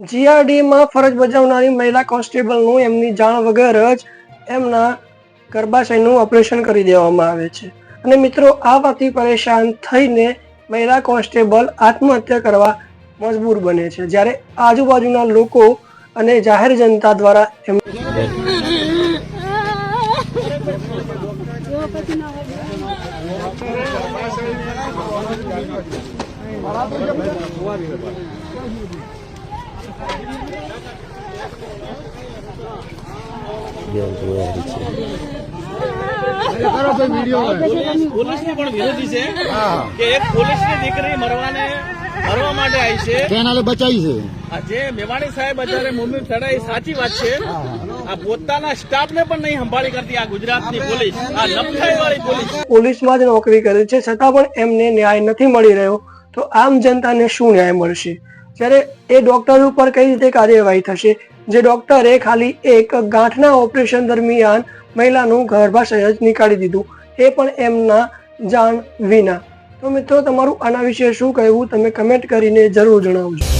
જીઆરડીમાં ફરજ બજાવનારી મહિલા કોન્સ્ટેબલનું એમની જાણ વગર જ એમના ગર્ભાશયનું ઓપરેશન કરી દેવામાં આવે છે. અને મિત્રો, આ વાતથી પરેશાન થઈને મહિલા કોન્સ્ટેબલ આત્મહત્યા કરવા મજબૂર બને છે. જ્યારે આજુબાજુના લોકો અને જાહેર જનતા દ્વારા એમ પોલીસની પણ વિરોધી છે કે એક પોલીસની દીકરી મરવાને મરવા માટે આવી છે. કેનાલે બચાવી છે. જે મેવાણી સાહેબ અત્યારે મુંબઈ ચડાઈ સાચી વાત છે. આ પોતાના સ્ટાફને પણ નહીં સંભાળી કરતી આ ગુજરાતની પોલીસ આ નફાઈ વાળી પોલીસ. પોલીસમાં જ નોકરી કરે છે છતાં પણ એમને ન્યાય નથી મળી રહ્યો. તો આમ જનતાને શું ન્યાય મળશે? જ્યારે એ ડોક્ટર ઉપર કઈ રીતે કાર્યવાહી થશે? જે ડોક્ટરે ખાલી એક ગાંઠના ઓપરેશન દરમિયાન મહિલાનું ગર્ભાશય જ નીકાળી દીધું. એ પણ એમના જાણ વિના. તો મિત્રો, તમારું આના વિશે શું કહેવું? તમે કમેન્ટ કરીને જરૂર જણાવજો.